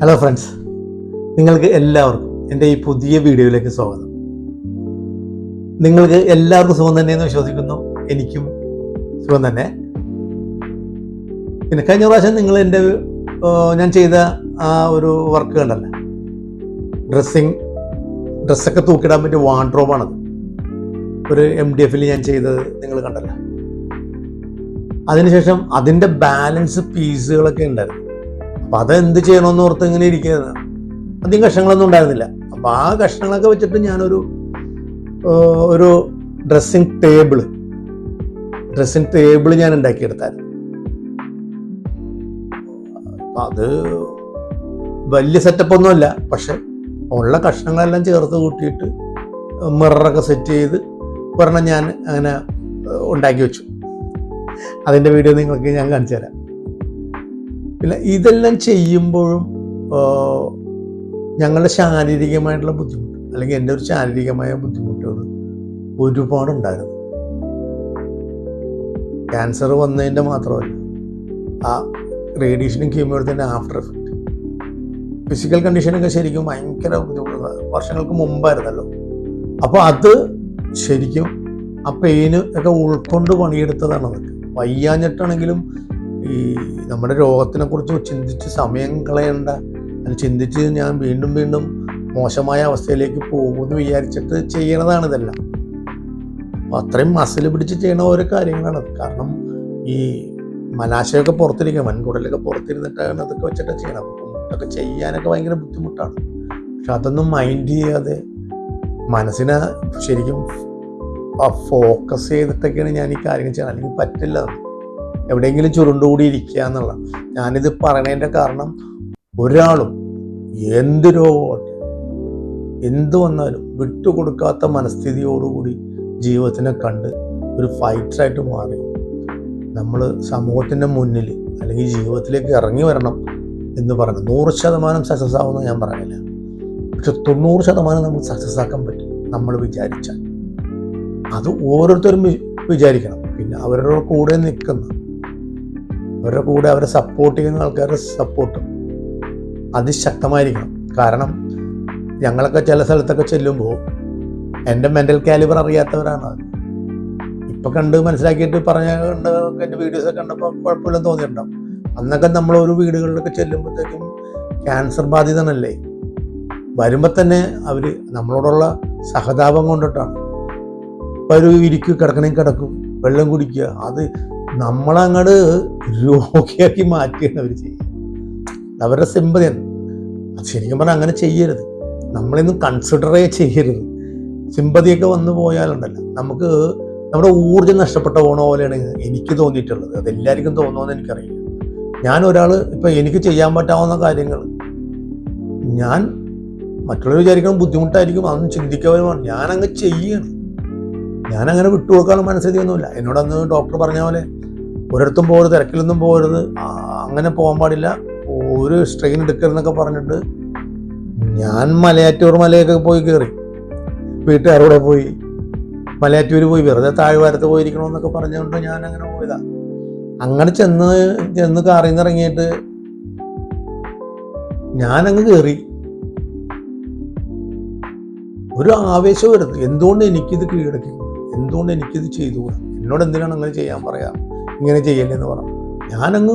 Hello friends നിങ്ങൾക്ക് എല്ലാവർക്കും എന്റെ ഈ പുതിയ വീഡിയോയിലേക്ക് സ്വാഗതം. നിങ്ങൾക്ക് എല്ലാവർക്കും സുഖം തന്നെയെന്ന് വിശ്വസിക്കുന്നു. എനിക്കും സുഖം തന്നെ. പിന്നെ കഴിഞ്ഞ പ്രാവശ്യം നിങ്ങൾ എന്റെ ഞാൻ ചെയ്ത ആ ഒരു വർക്കുകളല്ല ഡ്രസ്സിങ് ഡ്രസ്സൊക്കെ തൂക്കിടാൻ പറ്റിയ വാർഡ്രോബാണത് ഒരു എം ഡി എഫിൽ ഞാൻ ചെയ്തത് നിങ്ങൾ കണ്ടല്ലോ? അതിനുശേഷം അതിന്റെ ബാലൻസ് പീസുകളൊക്കെ ഉണ്ടായിരുന്നു. അപ്പൊ അതെന്ത് ചെയ്യണമെന്ന് ഓർത്ത് ഇങ്ങനെ ഇരിക്കുന്നത് അധികം കഷ്ണങ്ങളൊന്നും ഉണ്ടായിരുന്നില്ല. അപ്പൊ ആ കഷ്ണങ്ങളൊക്കെ വെച്ചിട്ട് ഞാനൊരു ഒരു ഡ്രസ്സിങ് ടേബിൾ ഡ്രസ്സിങ് ടേബിൾ ഞാൻ ഉണ്ടാക്കിയെടുത്തായിരുന്നു. അത് വലിയ സെറ്റപ്പ് ഒന്നുമല്ല പക്ഷെ ഉള്ള കഷ്ണങ്ങളെല്ലാം ചേർത്ത് കൂട്ടിയിട്ട് മിററൊക്കെ സെറ്റ് ചെയ്ത് ഒരെണ്ണം ഞാൻ അങ്ങനെ ഉണ്ടാക്കി വെച്ചു. അതിന്റെ വീഡിയോ നിങ്ങൾക്ക് ഞാൻ കാണിച്ചു തരാം. പിന്നെ ഇതെല്ലാം ചെയ്യുമ്പോഴും ഞങ്ങളുടെ ശാരീരികമായിട്ടുള്ള ബുദ്ധിമുട്ട് അല്ലെങ്കിൽ എന്റെ ഒരു ശാരീരികമായ ബുദ്ധിമുട്ടുകൾ ഒരുപാടുണ്ടായിരുന്നു. ക്യാൻസർ വന്നതിന്റെ മാത്രമല്ല ആ റേഡിയേഷനും കീമോയുടെ ആഫ്റ്റർ എഫക്റ്റ് ഫിസിക്കൽ കണ്ടീഷനൊക്കെ ശരിക്കും ഭയങ്കര ബുദ്ധിമുട്ടുള്ള വർഷങ്ങൾക്ക് മുമ്പായിരുന്നല്ലോ. അപ്പോൾ അത് ശരിക്കും ആ പെയിന് ഒക്കെ ഉൾക്കൊണ്ട് പണിയെടുത്തതാണ് അതൊക്കെ. വയ്യാഞ്ഞിട്ടാണെങ്കിലും ഈ നമ്മുടെ രോഗത്തിനെ കുറിച്ച് ചിന്തിച്ച് സമയം കളയണ്ട. അത് ചിന്തിച്ച് ഞാൻ വീണ്ടും വീണ്ടും മോശമായ അവസ്ഥയിലേക്ക് പോകുമെന്ന് വിചാരിച്ചിട്ട് ചെയ്യണതാണ് ഇതെല്ലാം. അത്രയും മസിൽ പിടിച്ച് ചെയ്യണ ഓരോ കാര്യങ്ങളാണ്. കാരണം ഈ മലാശയൊക്കെ പുറത്തിരിക്കുക വൻകുടലൊക്കെ പുറത്തിരുന്നിട്ടാണ് അതൊക്കെ വെച്ചിട്ട് ചെയ്യണം അതൊക്കെ ചെയ്യാനൊക്കെ ഭയങ്കര ബുദ്ധിമുട്ടാണ്. പക്ഷെ അതൊന്നും മൈൻഡ് ചെയ്യാതെ മനസ്സിനെ ശരിക്കും ഫോക്കസ് ചെയ്തിട്ടൊക്കെയാണ് ഞാൻ ഈ കാര്യങ്ങൾ ചെയ്യണം അല്ലെങ്കിൽ പറ്റില്ല. എവിടെയെങ്കിലും ചുരുണ്ടുകൂടി ഇരിക്കുക എന്നുള്ള ഞാനിത് പറയണതിന്റെ കാരണം ഒരാളും എന്ത് രോഗമാവട്ടെ എന്ത് വന്നാലും വിട്ടുകൊടുക്കാത്ത മനസ്ഥിതിയോടുകൂടി ജീവിതത്തിനെ കണ്ട് ഒരു ഫൈറ്ററായിട്ട് മാറി. നമ്മൾ സമൂഹത്തിന്റെ മുന്നിൽ അല്ലെങ്കിൽ ജീവിതത്തിലേക്ക് ഇറങ്ങി വരണം എന്ന് പറഞ്ഞു നൂറ് ശതമാനം സക്സസ് ആവുമെന്ന് ഞാൻ പറയില്ല പക്ഷെ തൊണ്ണൂറ് ശതമാനം നമുക്ക് സക്സസ് ആക്കാൻ പറ്റും നമ്മൾ വിചാരിച്ചാൽ. അത് ഓരോരുത്തരും വിചാരിക്കണം. പിന്നെ അവരുടെ കൂടെ നിൽക്കുന്ന അവരുടെ കൂടെ അവരെ സപ്പോർട്ട് ചെയ്യുന്ന ആൾക്കാരുടെ സപ്പോർട്ട് അതിശക്തമായിരിക്കണം. കാരണം ഞങ്ങളൊക്കെ ചില സ്ഥലത്തൊക്കെ ചെല്ലുമ്പോൾ എന്റെ മെന്റൽ കാലിബർ അറിയാത്തവരാണ് ഇപ്പം കണ്ട് മനസ്സിലാക്കിയിട്ട് പറഞ്ഞ കണ്ട് എന്റെ വീഡിയോസൊക്കെ കണ്ടപ്പോൾ കുഴപ്പമില്ലെന്ന് തോന്നിയിട്ടുണ്ടാവും. അന്നൊക്കെ നമ്മൾ ഒരു വീടുകളിലൊക്കെ ചെല്ലുമ്പോഴത്തേക്കും ക്യാൻസർ ബാധിതനല്ലേ? വരുമ്പോൾ തന്നെ അവർ നമ്മളോടുള്ള സഹതാപം കൊണ്ടിട്ടാണ്. ഇപ്പം ഒരു ഇരിക്കും കിടക്കണമെങ്കിൽ കിടക്കും വെള്ളം കുടിക്കുക അത് നമ്മളങ്ങോട്ട് രോഗിയാക്കി മാറ്റിയാണ് അവർ ചെയ്യുക അവരുടെ സിമ്പതിയാണ് ശരിക്കും പറഞ്ഞാൽ അങ്ങനെ ചെയ്യരുത്. നമ്മളിന്നും കൺസിഡറേ ചെയ്യരുത്. സിമ്പതിയൊക്കെ വന്നു പോയാലുണ്ടല്ലോ. നമുക്ക് നമ്മുടെ ഊർജം നഷ്ടപ്പെട്ട പോണ പോലെയാണ് എനിക്ക് തോന്നിയിട്ടുള്ളത്. അത് എല്ലാവർക്കും തോന്നുമെന്ന് എനിക്കറിയില്ല. ഞാൻ ഒരാൾ ഇപ്പം എനിക്ക് ചെയ്യാൻ പറ്റാവുന്ന കാര്യങ്ങൾ ഞാൻ മറ്റുള്ളവർ വിചാരിക്കണം ബുദ്ധിമുട്ടായിരിക്കും. അതൊന്നും ചിന്തിക്കാവുന്നതാണ് ഞാനങ്ങ് ചെയ്യണം. ഞാനങ്ങനെ വിട്ടുകൊടുക്കാനുള്ള എന്നോട് അന്ന് ഡോക്ടർ പറഞ്ഞ പോലെ ഒരിടത്തും പോകരുത് തിരക്കിലൊന്നും പോകരുത്. അങ്ങനെ പോകാൻ പാടില്ല. ഒരു സ്ട്രെയിൻ എടുക്കരുതെന്നൊക്കെ പറഞ്ഞിട്ട് ഞാൻ മലയാറ്റൂർ മലയൊക്കെ പോയി കയറി വീട്ടുകാരോടെ പോയി. മലയാറ്റൂർ പോയി. വെറുതെ താഴ്വാരത്ത് പോയിരിക്കണമെന്നൊക്കെ പറഞ്ഞുകൊണ്ട് ഞാൻ അങ്ങനെ പോയതാ. അങ്ങനെ ചെന്ന് ചെന്ന് കാറിൽ നിന്ന് ഞാനങ്ങ് കയറി ഒരു ആവേശം വരുന്നു. എന്തുകൊണ്ട് എനിക്കിത് കീഴടക്കി എന്തുകൊണ്ട് എനിക്കിത് ചെയ്തുകൂടാ? എന്നോട് എന്തിനാണ് അങ്ങനെ ചെയ്യാൻ പറയാ? ഇങ്ങനെ ചെയ്യല്ലെന്ന് പറഞ്ഞു. ഞാനങ്ങ്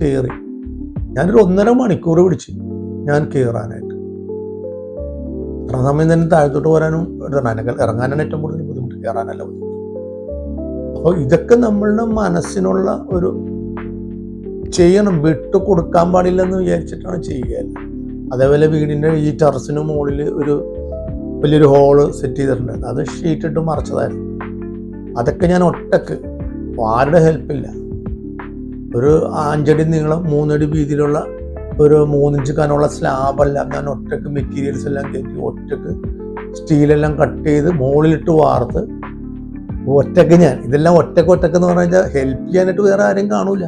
കയറി ഞാനൊരു ഒന്നര മണിക്കൂർ പിടിച്ച് ഞാൻ കയറാനായിട്ട് അത്ര സമയം തന്നെ താഴത്തോട്ട് പോരാനും ഇറങ്ങാനൊക്കെ ഇറങ്ങാനാണ് ഏറ്റവും കൂടുതൽ ബുദ്ധിമുട്ട്. കയറാനല്ല ബുദ്ധിമുട്ട്. അപ്പോൾ ഇതൊക്കെ നമ്മളുടെ മനസ്സിനുള്ള ഒരു ചെയ്യണം. വിട്ടു കൊടുക്കാൻ പാടില്ലെന്ന് വിചാരിച്ചിട്ടാണ് ചെയ്യുക അതേപോലെ വീടിന്റെ ഈ ടെറസിന് മുകളിൽ ഒരു വലിയൊരു ഹോൾ സെറ്റ് ചെയ്തിട്ടുണ്ടായിരുന്നു അത് ഷീറ്റിട്ട് മറച്ചതായിരുന്നു. അതൊക്കെ ഞാൻ ഒറ്റയ്ക്ക് ആരുടെ ഹെൽപ്പില്ല. ഒരു അഞ്ചടി നീളം മൂന്നടി വീതിയിലുള്ള ഒരു മൂന്നിഞ്ച് കനമുള്ള സ്ലാബെല്ലാം ഞാൻ ഒറ്റയ്ക്ക് മെറ്റീരിയൽസ് എല്ലാം കയറ്റി ഒറ്റയ്ക്ക് സ്റ്റീലെല്ലാം കട്ട് ചെയ്ത് മുകളിലിട്ട് വാർത്ത് ഒറ്റയ്ക്ക് ഞാൻ. ഇതെല്ലാം ഒറ്റയ്ക്ക് ഒറ്റയ്ക്ക് എന്ന് പറഞ്ഞു കഴിഞ്ഞാൽ ഹെൽപ്പ് ചെയ്യാനായിട്ട് വേറെ ആരും കാണൂല.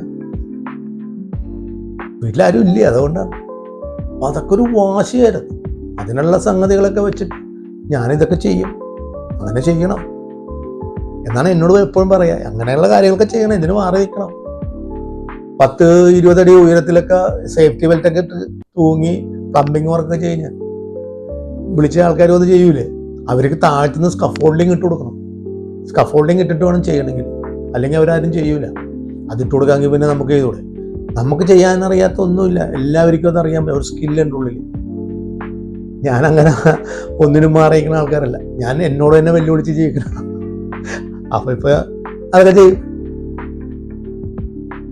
വീട്ടിലാരും ഇല്ല? അതുകൊണ്ടാണ്. അപ്പം അതൊക്കെ ഒരു വാശിയായിരുന്നു. അതിനുള്ള സംഗതികളൊക്കെ വെച്ചിട്ട് ഞാനിതൊക്കെ ചെയ്യും. അങ്ങനെ ചെയ്യണം. എന്നാണ് എന്നോട് എപ്പോഴും പറയാ അങ്ങനെയുള്ള കാര്യങ്ങളൊക്കെ ചെയ്യണം ഇതിന് മാറി നിൽക്കണം. പത്ത് ഇരുപതടി ഉയരത്തിലൊക്കെ സേഫ്റ്റി ബെൽറ്റ് ഒക്കെ തൂങ്ങി പ്ലംബിങ് വർക്കൊക്കെ ചെയ്യുന്ന വിളിച്ച ആൾക്കാർ അത് ചെയ്യൂലേ? അവർക്ക് താഴ്ത്തുന്ന സ്കഫോൾഡിങ് ഇട്ട് കൊടുക്കണം. സ്കഫോൾഡിങ് ഇട്ടിട്ട് വേണം ചെയ്യണമെങ്കിൽ. അല്ലെങ്കിൽ അവരാരും ചെയ്യൂല. അതിട്ട് കൊടുക്കാമെങ്കിൽ പിന്നെ നമുക്ക് ചെയ്തൂടെ? നമുക്ക് ചെയ്യാനറിയാത്ത ഒന്നുമില്ല എല്ലാവർക്കും അത് അറിയാൻ പറ്റും. ഒരു സ്കില്ലുണ്ട് ഉള്ളിൽ ഞാൻ അങ്ങനെ ഒന്നിനും മാറിയിരിക്കുന്ന ആൾക്കാരല്ല. ഞാൻ എന്നോട് തന്നെ വെല്ലുവിളിച്ച് ജീവിക്കണം. അപ്പൊ ഇപ്പൊ അതൊക്കെ ചെയ്യും.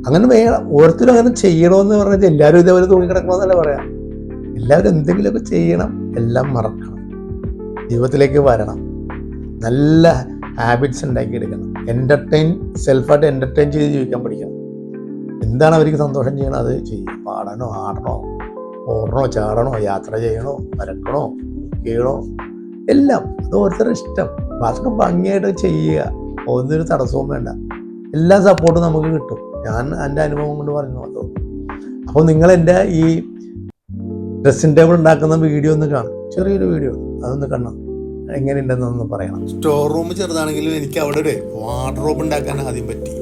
അങ്ങനെ വേണം ഓരോരുത്തരും അങ്ങനെ ചെയ്യണമെന്ന് പറഞ്ഞാൽ എല്ലാവരും ഇതേപോലെ തൂങ്ങിക്കിടക്കണമെന്നല്ല പറയാം. എല്ലാവരും എന്തെങ്കിലുമൊക്കെ ചെയ്യണം എല്ലാം മറക്കണം. ജീവിതത്തിലേക്ക് വരണം. നല്ല ഹാബിറ്റ്സ് ഉണ്ടാക്കിയെടുക്കണം. എന്റർടൈൻ സെൽഫായിട്ട് എന്റർടൈൻ ചെയ്ത് ജീവിക്കാൻ പഠിക്കണം. എന്താണ് അവർക്ക് സന്തോഷം ചെയ്യണം അത് ചെയ്യും. പാടാനോ ആടണോ ഓടണോ ചാടണോ യാത്ര ചെയ്യണോ വരക്കണോ ചെയ്യണോ എല്ലാം. അത് ഓരോരുത്തരുടെ ഇഷ്ടം. അതൊക്കെ ഭംഗിയായിട്ട് ചെയ്യുക. ഒന്നിനും തടസ്സവും വേണ്ട. എല്ലാ സപ്പോർട്ടും നമുക്ക് കിട്ടും. ഞാൻ എന്റെ അനുഭവം കൊണ്ട് പറഞ്ഞു അതോ അപ്പോൾ നിങ്ങൾ എന്റെ ഈ ഡ്രസ്സിംഗ് ടേബിൾ ഉണ്ടാക്കുന്ന വീഡിയോ ഒന്ന് കാണും. ചെറിയൊരു വീഡിയോ അതൊന്ന് കാണണം. എങ്ങനെയുണ്ടെന്നൊന്ന് പറയണം. സ്റ്റോർ റൂം ചെറുതാണെങ്കിലും എനിക്ക് അവിടെ ഒരു വാർഡ്രോബ് ഉണ്ടാക്കാൻ ആദ്യം പറ്റി.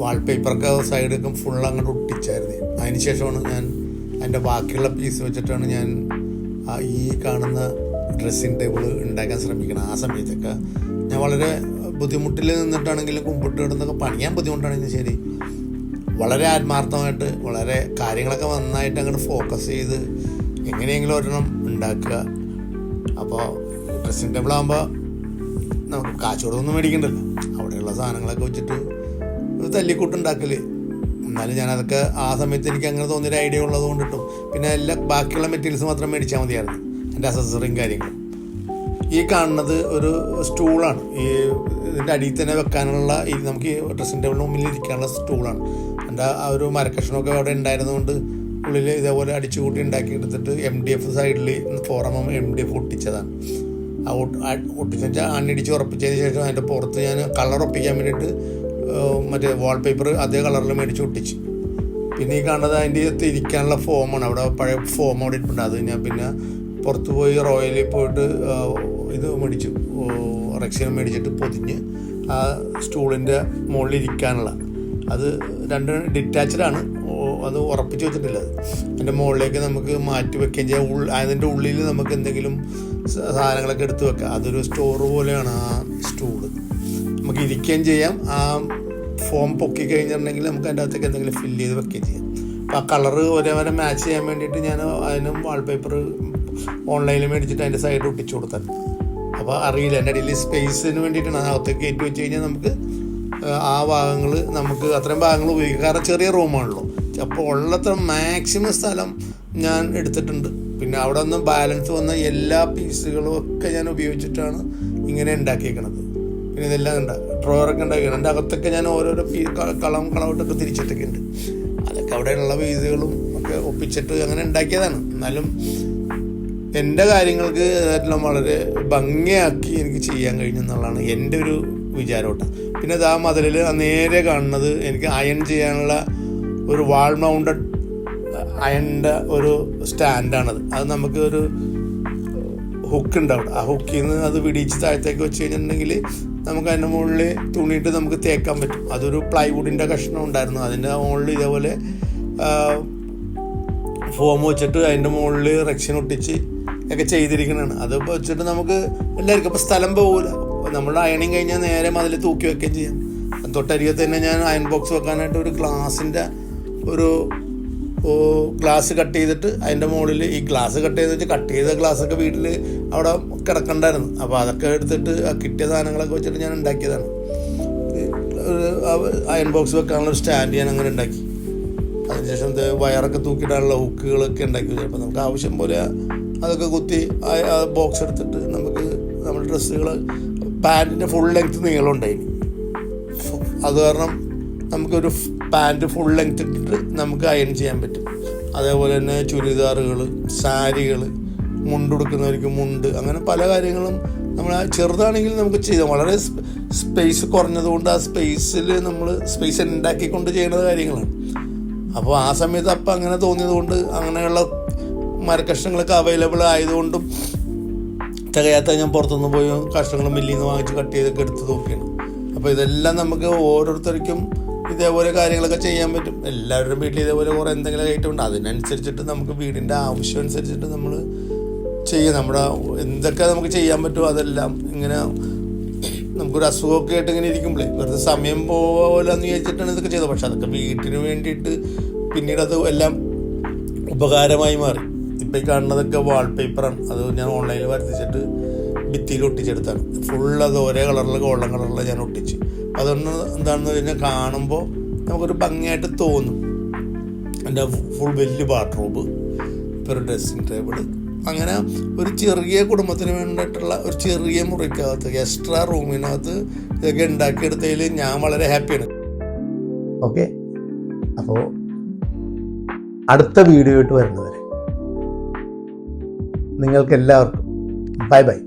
വാൾപേപ്പറൊക്കെ സൈഡൊക്കെ ഫുൾ അങ്ങോട്ട് ഒട്ടിച്ചായിരുന്നു. അതിന് ശേഷമാണ് ഞാൻ അതിന്റെ ബാക്കിയുള്ള പീസ് വെച്ചിട്ടാണ് ഞാൻ ഈ കാണുന്ന ഡ്രസ്സിങ് ടേബിൾ ഉണ്ടാക്കാൻ ശ്രമിക്കുന്നത് ആ സമയത്തൊക്കെ ഞാൻ വളരെ ബുദ്ധിമുട്ടിൽ നിന്നിട്ടാണെങ്കിലും കുമ്പിട്ട് കിടന്നൊക്കെ പണിയാൻ ബുദ്ധിമുട്ടാണെങ്കിലും ശരി. വളരെ ആത്മാർത്ഥമായിട്ട് വളരെ കാര്യങ്ങളൊക്കെ നന്നായിട്ട് അങ്ങോട്ട് ഫോക്കസ് ചെയ്ത് എങ്ങനെയെങ്കിലും ഒരെണ്ണം ഉണ്ടാക്കുക. അപ്പോൾ ഡ്രസ്സിങ് ടേബിൾ ആകുമ്പോൾ നമുക്ക് കാച്ചോടൊന്നും മേടിക്കണ്ടല്ലോ. അവിടെയുള്ള സാധനങ്ങളൊക്കെ വെച്ചിട്ട് ഒരു തല്ലിക്കൂട്ടുണ്ടാക്കൽ എന്നാലും ഞാനതൊക്കെ ആ സമയത്ത് എനിക്ക് അങ്ങനെ തോന്നിയൊരു ഐഡിയ ഉള്ളത് കൊണ്ടിട്ടും പിന്നെ എല്ലാ ബാക്കിയുള്ള മെറ്റീരിയൽസ് മാത്രം മേടിച്ചാൽ മതിയായിരുന്നു. എന്റെ അസസറിയും കാര്യങ്ങളും. ഈ കാണുന്നത് ഒരു സ്റ്റൂളാണ്. ഈ ഇതിന്റെ അടിയിൽ തന്നെ വെക്കാനുള്ള ഈ നമുക്ക് ഈ ടേബിളിന് മുമ്പിൽ ഇരിക്കാനുള്ള സ്റ്റൂളാണ്. എന്റെ ആ ഒരു മരക്കഷ്ണമൊക്കെ അവിടെ ഉണ്ടായിരുന്നതുകൊണ്ട് ഉള്ളിൽ ഇതേപോലെ അടിച്ചു കൂട്ടി ഉണ്ടാക്കി എടുത്തിട്ട് എം ഡി എഫ് സൈഡിൽ ഫോറമം എം ഡി എഫ് ഒട്ടിച്ചതാണ്. ആ ഒട്ടിച്ച അണ്ണിടിച്ച് ഉറപ്പിച്ചതിന് ശേഷം അതിന്റെ പുറത്ത് ഞാൻ കളർ ഒപ്പിക്കാൻ വേണ്ടിയിട്ട് മറ്റേ വാൾപേപ്പർ അതേ കളറിൽ മേടിച്ച് ഒട്ടിച്ച്. പിന്നെ ഈ കാണുന്നത് അതിന്റെ അകത്ത് ഇരിക്കാനുള്ള ഫോമാണ് അവിടെ പഴയ ഫോം അവിടെ ഇട്ടിട്ടുണ്ട് അത് ഞാൻ പിന്നെ പുറത്ത് പോയി റോയലിൽ പോയിട്ട് ഇത് മേടിച്ചു. റെക്സിൻ മേടിച്ചിട്ട് പൊതിഞ്ഞ് ആ സ്റ്റൂളിന്റെ മുകളിൽ ഇരിക്കാനുള്ള അത് രണ്ട് ആണ്. അത് ഉറപ്പിച്ച് വെച്ചിട്ടില്ല അത്. അതിന്റെ മുകളിലേക്ക് നമുക്ക് മാറ്റി വെക്കുകയും ചെയ്യാം. ഉൾ അതിന്റെ ഉള്ളിൽ നമുക്ക് എന്തെങ്കിലും സാധനങ്ങളൊക്കെ എടുത്ത് വെക്കാം. അതൊരു സ്റ്റോർ പോലെയാണ് ആ സ്റ്റൂൾ. നമുക്ക് ഇരിക്കുകയും ചെയ്യാം. ആ ഫോം പൊക്കി കഴിഞ്ഞിട്ടുണ്ടെങ്കിൽ നമുക്ക് അതിന്റെ അകത്തേക്ക് എന്തെങ്കിലും ഫില്ല് ചെയ്ത് വെക്കുകയും ചെയ്യാം. അപ്പോൾ ആ കളറ് ഒരേപോലെ മാച്ച് ചെയ്യാൻ വേണ്ടിയിട്ട് ഞാൻ അതിനും വാൾപേപ്പർ ഓൺലൈനിൽ മേടിച്ചിട്ട് അതിന്റെ സൈഡ് ഒട്ടിച്ചു കൊടുത്തത് അപ്പോൾ അറിയില്ല എന്റെ ഇടയിൽ സ്പേസിന് വേണ്ടിയിട്ടാണ്. അകത്തേക്ക് കയറ്റി വെച്ച് കഴിഞ്ഞാൽ നമുക്ക് ആ ഭാഗങ്ങൾ നമുക്ക് അത്രയും ഭാഗങ്ങൾ ഉപയോഗിക്കാം. കാരണം ചെറിയ റൂമാണല്ലോ അപ്പോൾ ഉള്ളത്ര മാക്സിമം സ്ഥലം ഞാൻ എടുത്തിട്ടുണ്ട്. പിന്നെ അവിടെ നിന്ന് ബാലൻസ് വന്ന എല്ലാ പീസുകളും ഒക്കെ ഞാൻ ഉപയോഗിച്ചിട്ടാണ് ഇങ്ങനെ ഉണ്ടാക്കിയേക്കണത്. പിന്നെ ഇതെല്ലാം ഉണ്ട് ഡ്രോയറൊക്കെ ഉണ്ടാക്കിയാണ് എന്റെ അകത്തൊക്കെ ഞാൻ ഓരോരോ പീ കളം കളവിട്ടൊക്കെ തിരിച്ചിട്ടൊക്കെ ഉണ്ട്. അതൊക്കെ അവിടെയുള്ള പീസുകളും ഒക്കെ ഒപ്പിച്ചിട്ട് അങ്ങനെ ഉണ്ടാക്കിയതാണ്. എന്നാലും എന്റെ കാര്യങ്ങൾക്ക് അതെല്ലാം വളരെ ഭംഗിയാക്കി എനിക്ക് ചെയ്യാൻ കഴിഞ്ഞെന്നുള്ളതാണ് എന്റെ ഒരു വിചാരോട്ടം പിന്നെ അത് ആ മതിലിൽ നേരെ കാണുന്നത് എനിക്ക് അയൺ ചെയ്യാനുള്ള ഒരു വാൾ മൗണ്ടഡ് അയണിന്റെ ഒരു സ്റ്റാൻഡാണത്. അത് നമുക്ക് ഒരു ഹുക്ക് ഉണ്ടാവും. ആ ഹുക്കിൽ നിന്ന് അത് പിടിച്ച് താഴത്തേക്ക് വെച്ച് കഴിഞ്ഞിട്ടുണ്ടെങ്കിൽ നമുക്ക് അതിന്റെ മുകളിൽ തുണിയിട്ട് നമുക്ക് തേക്കാൻ പറ്റും. അതൊരു പ്ലൈവുഡിന്റെ കഷ്ണം ഉണ്ടായിരുന്നു. അതിന്റെ മുകളിൽ ഇതേപോലെ ഫോം വെച്ചിട്ട് അതിന്റെ മുകളിൽ റക്ഷൻ ഒട്ടിച്ച് ഒക്കെ ചെയ്തിരിക്കുന്നതാണ്. അത് വെച്ചിട്ട് നമുക്ക് എല്ലാവർക്കും അപ്പോൾ സ്ഥലം പോകില്ല നമ്മൾ അയണിങ് കഴിഞ്ഞാൽ നേരെ മതിൽ തൂക്കി വെക്കുകയും ചെയ്യാം. തൊട്ടരികത്ത് തന്നെ ഞാൻ അയൺ ബോക്സ് വെക്കാനായിട്ട് ഒരു ഗ്ലാസിന്റെ ഒരു ഗ്ലാസ് കട്ട് ചെയ്തിട്ട് അതിന്റെ മുകളിൽ ഈ ഗ്ലാസ് കട്ട് ചെയ്ത് വെച്ച് കട്ട് ചെയ്ത ഗ്ലാസ്സൊക്കെ വീട്ടിൽ അവിടെ കിടക്കണ്ടായിരുന്നു. അപ്പോൾ അതൊക്കെ എടുത്തിട്ട് ആ കിട്ടിയ സാധനങ്ങളൊക്കെ വെച്ചിട്ട് ഞാൻ ഉണ്ടാക്കിയതാണ്. അയൺ ബോക്സ് വെക്കാനുള്ള സ്റ്റാൻഡ് ഞാൻ അങ്ങനെ ഉണ്ടാക്കി. അതിനുശേഷം വയറൊക്കെ തൂക്കിയിടാനുള്ള ഹുക്കുകളൊക്കെ ഉണ്ടാക്കി. വെച്ചു അപ്പോൾ നമുക്ക് ആവശ്യം പോലെ അതൊക്കെ കുത്തി ബോക്സ് എടുത്തിട്ട് നമുക്ക് നമ്മുടെ ഡ്രസ്സുകൾ പാന്റിന്റെ ഫുൾ ലെങ്ത് നീളമുണ്ടായി അത് കാരണം നമുക്കൊരു പാന്റ് ഫുൾ ലെങ്ത് ഇട്ടിട്ട് നമുക്ക് അയൺ ചെയ്യാൻ പറ്റും. അതേപോലെ തന്നെ ചുരിദാറുകൾ സാരികൾ മുണ്ടുടുക്കുന്നവർക്ക് മുണ്ട് അങ്ങനെ പല കാര്യങ്ങളും നമ്മൾ ചെറുതാണെങ്കിൽ നമുക്ക് ചെയ്യാം. വളരെ സ്പേസ് കുറഞ്ഞതുകൊണ്ട് ആ സ്പേസിൽ നമ്മൾ സ്പേസ് ഉണ്ടാക്കിക്കൊണ്ട് ചെയ്യുന്ന കാര്യങ്ങളാണ്. അപ്പോൾ ആ സമയത്ത് അപ്പം അങ്ങനെ തോന്നിയതുകൊണ്ട് അങ്ങനെയുള്ള മരക്കഷ്ണങ്ങളൊക്കെ അവൈലബിൾ ആയതുകൊണ്ടും തികയാത്ത ഞാൻ പുറത്തുനിന്ന് പോയി കഷ്ണങ്ങൾ മില്ലിൽ നിന്ന് വാങ്ങിച്ച് കട്ട് ചെയ്തൊക്കെ എടുത്ത് നോക്കിയാണ് അപ്പോൾ ഇതെല്ലാം നമുക്ക് ഓരോരുത്തർക്കും ഇതേപോലെ കാര്യങ്ങളൊക്കെ ചെയ്യാൻ പറ്റും. എല്ലാവരുടെയും വീട്ടിൽ ഇതേപോലെ കുറേ എന്തെങ്കിലും ഐറ്റം ഉണ്ട്. അതിനനുസരിച്ചിട്ട് നമുക്ക് വീടിന്റെ ആവശ്യം അനുസരിച്ചിട്ട് നമ്മൾ ചെയ്യാം. നമ്മുടെ എന്തൊക്കെ നമുക്ക് ചെയ്യാൻ പറ്റുമോ അതെല്ലാം ഇങ്ങനെ നമുക്കൊരു അസുഖമൊക്കെ ആയിട്ട് ഇങ്ങനെ ഇരിക്കുമ്പോഴേ വെറുതെ സമയം പോലെന്ന് വിചാരിച്ചിട്ടാണ് ഇതൊക്കെ ചെയ്തത്. പക്ഷെ അതൊക്കെ വീട്ടിന് വേണ്ടിയിട്ട് പിന്നീട് അത് എല്ലാം ഉപകാരമായി മാറി. ഇപ്പം ഈ കാണുന്നതൊക്കെ വാൾപേപ്പറാണ് അത് ഞാൻ ഓൺലൈനിൽ വർദ്ധിച്ചിട്ട് ഭിത്തിയിൽ ഒട്ടിച്ചെടുത്താണ്. ഫുൾ അത് ഒരേ കളറിലെ ഗോൾഡൻ കളറിലെ ഞാൻ ഒട്ടിച്ച്. അതൊന്ന് എന്താണെന്ന് കഴിഞ്ഞാൽ കാണുമ്പോൾ നമുക്കൊരു ഭംഗിയായിട്ട് തോന്നും. എന്റെ ഫുൾ വലിയ ബാത്റൂബ് ഇപ്പോൾ ഒരു ഡ്രസ്സിങ് ടേബിൾ അങ്ങനെ ഒരു ചെറിയ കുടുംബത്തിന് വേണ്ടിയിട്ടുള്ള ഒരു ചെറിയ മുറിക്കകത്ത് എക്സ്ട്രാ റൂമിനകത്ത് ഇതൊക്കെ ഉണ്ടാക്കിയെടുത്തതിൽ ഞാൻ വളരെ ഹാപ്പിയാണ് ഓക്കെ അപ്പോൾ അടുത്ത വീഡിയോ ആയിട്ട് വരുന്നവരെ. നിങ്ങൾക്ക് എല്ലാവർക്കും ബൈ ബൈ.